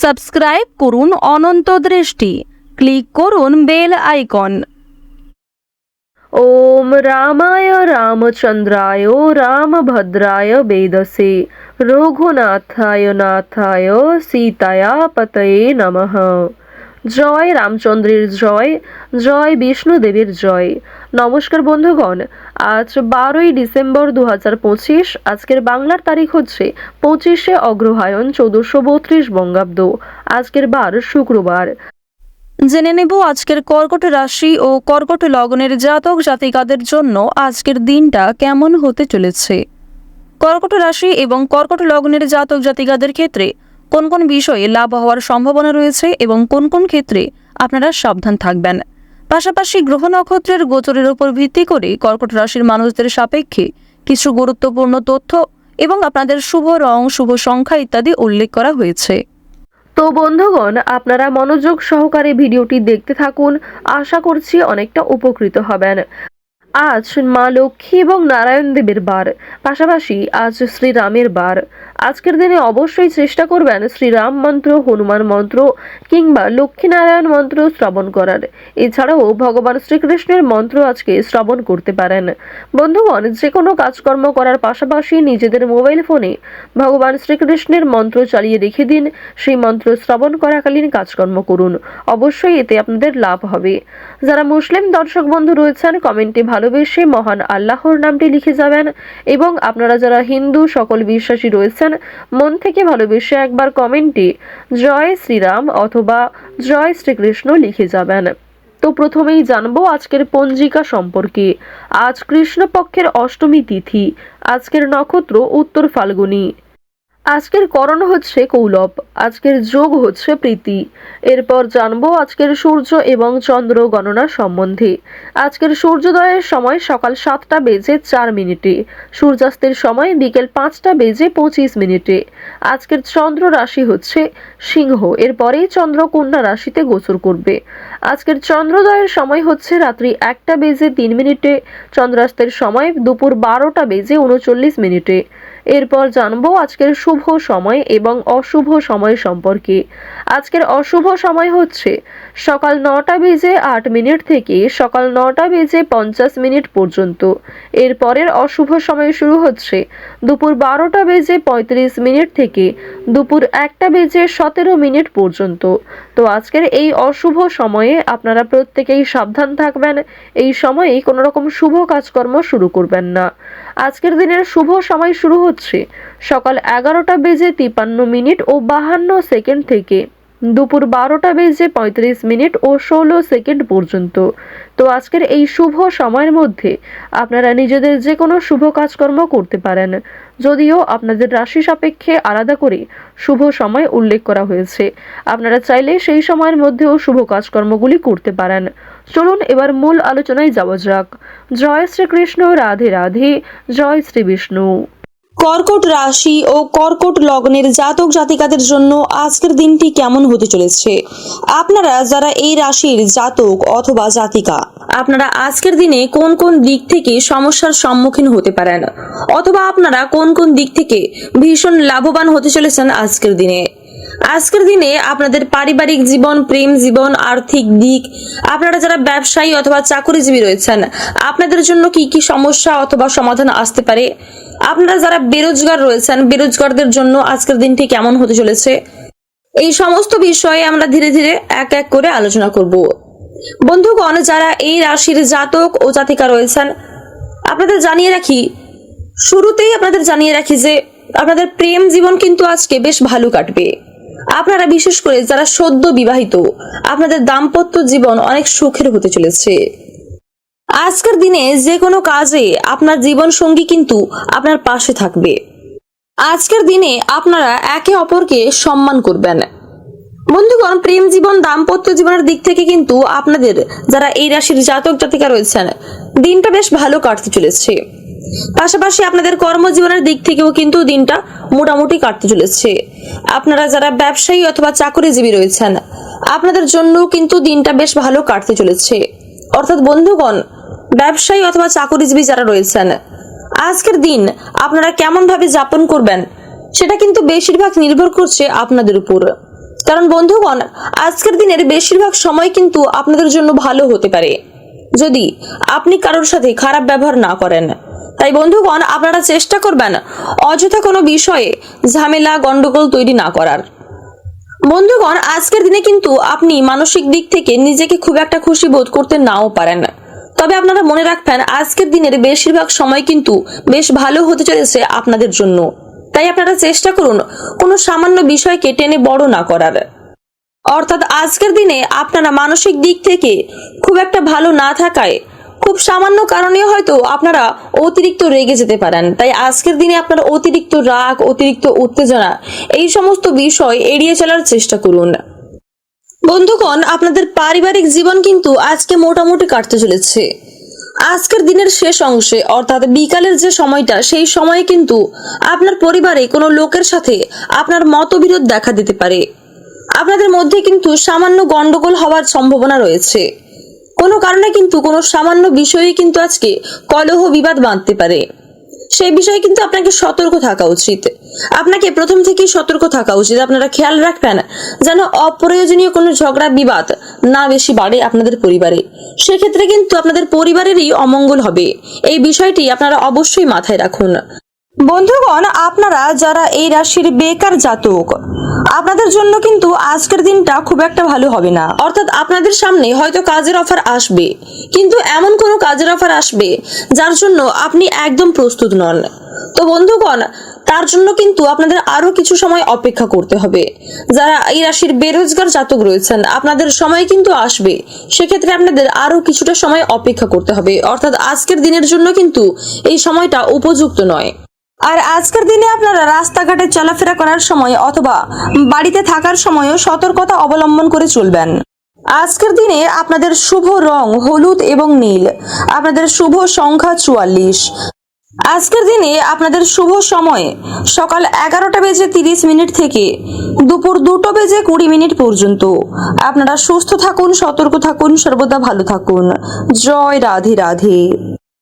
Subscribe করুন অনন্ত দৃষ্টি। Click করুন বেল আইকন। ওম রামায় রামচন্দ্রায় রামভদ্রায় বেদসে। রঘুনাথায় নাথায় সীতায় পতয়ে নমঃ। জয় রামচন্দ্রের জয় জয় বিষ্ণুদেবের জয়। নমস্কার বন্ধুগণ, আজ বারোই ডিসেম্বর দু হাজার পঁচিশ, আজকের বাংলার তারিখ হচ্ছে পঁচিশে অগ্রহায়ণ চৌদ্দশো বত্রিশ বঙ্গাব্দ, আজকের বার শুক্রবার। জেনে নেব আজকের কর্কট রাশি ও কর্কট লগ্নের জাতক জাতিকাদের জন্য আজকের দিনটা কেমন হতে চলেছে। কর্কট রাশি এবং কর্কট লগ্নের জাতক জাতিকাদের ক্ষেত্রে কোন কোন বিষয়ে লাভ হওয়ার সম্ভাবনা রয়েছে এবং কোন কোন ক্ষেত্রে আপনারা সাবধান থাকবেন। পাশাপাশি গ্রহ নক্ষত্রের গোচরের উপর ভিত্তি করে কর্কট রাশির মানুষদের সাপেক্ষে কিছু গুরুত্বপূর্ণ তথ্য এবং আপনাদের শুভ রং, শুভ সংখ্যা ইত্যাদি উল্লেখ করা হয়েছে। তো বন্ধুগণ, আপনারা মনোযোগ সহকারে ভিডিওটি দেখতে থাকুন। আশা করছি অনেকটা উপকৃত হবেন। আজ মা লক্ষ্মী এবং নারায়ণ দেবের বার, পাশাপাশি আজ শ্রীরামের বার। আজকের দিনে অবশ্যই চেষ্টা করবেন শ্রীরাম মন্ত্র, হনুমান মন্ত্র কিংবা লক্ষ্মীনারায়ণ মন্ত্র শ্রবণ করার। এছাড়াও ভগবান শ্রীকৃষ্ণের মন্ত্র আজকে শ্রবণ করতে পারেন। বন্ধুগণ যে কোনো কাজকর্ম করার পাশাপাশি নিজেদের মোবাইল ফোনে ভগবান শ্রীকৃষ্ণের মন্ত্র চালিয়ে রেখে দিন, সেই মন্ত্র শ্রবণ করাকালীন কাজকর্ম করুন। অবশ্যই এতে আপনাদের লাভ হবে। যারা মুসলিম দর্শক বন্ধু রয়েছেন, কমেন্টে ভালোবেসে মহান আল্লাহর নামটি লিখে যাবেন এবং আপনারা যারা হিন্দু, সকল বিশ্বাসী রয়েছেন, মন থেকে ভালোবেসে একবার কমেন্টে জয় শ্রীরাম অথবা জয় শ্রীকৃষ্ণ লিখে যাবেন। তো প্রথমেই জানব আজকের পঞ্জিকা সম্পর্কে। আজ কৃষ্ণপক্ষের অষ্টমী তিথি, আজকের নক্ষত্র উত্তর ফাল্গুনী। আজকের করণ হচ্ছে কৌলব, আজকের যোগ হচ্ছে প্রীতি। এরপর জানব আজকের সূর্য এবং চন্দ্র গণনা সম্বন্ধে। আজকের সূর্যোদয়ের সময় সকাল সাতটা বেজে চার মিনিটে, সূর্যাস্তের সময় বিকেল পাঁচটা বেজে পঁচিশ মিনিটে। আজকের চন্দ্র রাশি হচ্ছে সিংহ, এরপরেই চন্দ্র কন্যা রাশিতে গোচর করবে। আজকের চন্দ্রোদয়ের সময় হচ্ছে রাত্রি একটা বেজে তিন মিনিটে, চন্দ্রাস্তের সময় দুপুর বারোটা বেজে উনচল্লিশ মিনিটে। এরপর জানব আজকের শুভ সময় এবং অশুভ সময় সম্পর্কে। আজকের অশুভ সময় হচ্ছে সকাল নটা বেজে আট মিনিট থেকে সকাল নটা বেজে পঞ্চাশ মিনিট পর্যন্ত। এরপরের অশুভ সময় শুরু হচ্ছে দুপুর বারোটা বেজে পঁয়ত্রিশ মিনিট থেকে দুপুর একটা বেজে সতেরো মিনিট পর্যন্ত। তো আজকের এই অশুভ সময়ে আপনারা প্রত্যেকেই সাবধান থাকবেন, এই সময়ে কোনো রকম শুভ কাজকর্ম শুরু করবেন না। আজকের দিনের শুভ সময় শুরু হচ্ছে সকাল এগারোটা বেজে তিপান্ন মিনিট ও বাহান্ন সেকেন্ড থেকে। দুপুর বারোটা বেজে পঁয়ত্রিশ মিনিট ও ষোলো সেকেন্ড পর্যন্ত। তো আজকের এই শুভ সময়ের মধ্যে আপনারা নিজেদের যে কোনো শুভ কাজকর্ম করতে পারেন। যদিও আপনাদের রাশি সাপেক্ষে আলাদা করে শুভ সময় উল্লেখ করা হয়েছে। আপনারা চাইলে সেই সময়ের মধ্যেও শুভ কাজকর্মগুলি করতে পারেন। চলুন এবার মূল আলোচনায় যাওয়া যাক। জয় শ্রীকৃষ্ণ, রাধে রাধে। জয় শ্রী বিষ্ণু কর্কট রাশি ও কর্কট লগ্নের জাতক জাতিকাদের জন্য আজকের দিনটি কেমন হতে চলেছে? আপনারা যারা এই রাশির জাতক অথবা জাতিকা, আপনারা আজকের দিনে কোন কোন দিক থেকে সমস্যার সম্মুখীন হতে পারেন? অথবা আপনারা কোন কোন দিক থেকে ভীষণ লাভবান হতে চলেছেন আজকের দিনে? আজকের দিনে আপনাদের পারিবারিক জীবন, প্রেম জীবন, আর্থিক দিক, আপনারা যারা ব্যবসায়ী অথবা চাকরিজীবী রয়েছেন, আপনাদের জন্য কি কি সমস্যা অথবা সমাধান আসতে পারে? আপনারা যারা বেরোজগার রয়েছেন, বেরোজগারদের জন্য আজকের দিনটি কেমন হতে চলেছে? এই সমস্ত বিষয়ে আমরা ধীরে ধীরে এক এক করে আলোচনা করব। বন্ধুগণ, যারা এই রাশির জাতক ও জাতিকা রয়েছেন, আপনাদের জানিয়ে রাখি, শুরুতেই আপনাদের জানিয়ে রাখি যে আপনাদের প্রেম জীবন কিন্তু আজকে বেশ ভালো কাটবে। আপনারা বিশেষ করে যারা সদ্য বিবাহিত, আপনাদের দাম্পত্য জীবন অনেক সুখের হতে চলেছে। আজকের দিনে যে কোনো কাজে আপনার জীবন সঙ্গী কিন্তু আপনার পাশে থাকবে। আজকের দিনে আপনারা একে অপরকে সম্মান করবেন। বন্ধুগণ, প্রেম জীবন, দাম্পত্য জীবনের দিক থেকে কিন্তু আপনাদের যারা এই রাশির জাতক জাতিকা রয়েছেন, দিনটা বেশ ভালো কাটতে চলেছে। পাশাপাশি আপনাদের কর্মজীবনের দিক থেকেও কিন্তু দিনটা মোটামুটি কাটতে চলেছে। আপনারা যারা ব্যবসায়ী অথবা চাকরিজীবী রয়েছেন, আপনাদের জন্য কিন্তু দিনটা বেশ ভালো কাটতে চলেছে। অর্থাৎ বন্ধুগণ ব্যবসায়ী অথবা চাকরিজীবী যারা রয়েছেন, আজকের দিন আপনারা কেমন ভাবে যাপন করবেন, সেটা কিন্তু বেশিরভাগ নির্ভর করছে আপনাদের উপর। কারণ বন্ধুগণ, আজকের দিনের বেশিরভাগ সময় কিন্তু আপনাদের জন্য ভালো হতে পারে। যদি আপনি কারোর সাথে খারাপ ব্যবহার না করেন, তাই বন্ধুগণ, আপনারা চেষ্টা করবেন অযথা কোনো বিষয়ে ঝামেলা, গন্ডগোল তৈরি না করার। বন্ধুগণ, আজকের দিনে কিন্তু আপনি মানসিক দিক থেকে নিজেকে খুব একটা খুশি বোধ করতে নাও পারেন। তবে আপনারা মনে রাখবেন, আজকের দিনের বেশিরভাগ সময় কিন্তু বেশ ভালো হতে চলেছে আপনাদের জন্য। তাই আপনারা চেষ্টা করুন কোনো সামান্য বিষয়কে টেনে বড় না করার। অর্থাৎ আজকের দিনে আপনারা মানসিক দিক থেকে খুব একটা ভালো না থাকায় খুব সামান্য কারণে হয়তো আপনারা অতিরিক্ত রেগে যেতে পারেন। তাই আজকের দিনে আপনারা অতিরিক্ত রাগ, অতিরিক্ত উত্তেজনা, এই সমস্ত বিষয় এড়িয়ে চলার চেষ্টা করুন। বন্ধুগণ, আপনাদের পারিবারিক জীবন কিন্তু আজকে মোটামুটি কাটতে চলেছে। আজকের দিনের শেষ অংশে, অর্থাৎ বিকালের যে সময়টা, সেই সময়ে কিন্তু আপনার পরিবারে কোনো লোকের সাথে আপনার মতবিরোধ দেখা দিতে পারে। আপনাদের মধ্যে কিন্তু সামান্য গন্ডগোল হওয়ার সম্ভাবনা রয়েছে। কোনো কারণে কিন্তু কোনো সামান্য বিষয়ে কিন্তু আজকে কলহ বিবাদ বাঁধতে পারে। সেই বিষয়ে কিন্তু আপনাকে সতর্ক থাকা উচিত। আপনাকে প্রথম থেকেই সতর্ক থাকা উচিত আপনারা খেয়াল রাখবেন যেন অপ্রয়োজনীয় কোনো ঝগড়া, বিবাদ না বেশি বাড়ে আপনাদের পরিবারে। সেক্ষেত্রে কিন্তু আপনাদের পরিবারেরই অমঙ্গল হবে। এই বিষয়টি আপনারা অবশ্যই মাথায় রাখুন। বন্ধুগণ, আপনারা যারা এই রাশির বেকার জাতক, আপনাদের জন্য কিন্তু আজকের দিনটা খুব একটা ভালো হবে না। অর্থাৎ আপনাদের সামনে হয়তো কাজের অফার আসবে, কিন্তু এমন কোনো কাজের অফার আসবে যার জন্য আপনি একদম প্রস্তুত নন। তো বন্ধুগণ, তার জন্য কিন্তু আপনাদের আরও কিছু সময় অপেক্ষা করতে হবে। যারা এই রাশির বেরোজগার জাতক রয়েছেন, আপনাদের সময় কিন্তু আসবে। সেক্ষেত্রে আপনাদের আরও কিছুটা সময় অপেক্ষা করতে হবে। অর্থাৎ আজকের দিনের জন্য কিন্তু এই সময়টা উপযুক্ত নয়। আর আজকের দিনে আপনারা রাস্তাঘাটে চলাফেরা করার সময় অথবা বাড়িতে থাকার সময়ও সতর্কতা অবলম্বন করে চলবেন। আজকের দিনে আপনাদের শুভ রং হলুদ এবং নীল, আপনাদের শুভ সংখ্যা চুয়াল্লিশ। আজকের দিনে আপনাদের শুভ সময় সকাল এগারোটা বেজে তিরিশ মিনিট থেকে দুপুর দুটো বেজে কুড়ি মিনিট পর্যন্ত। আপনারা সুস্থ থাকুন, সতর্ক থাকুন, সর্বদা ভালো থাকুন। জয় রাধে রাধে।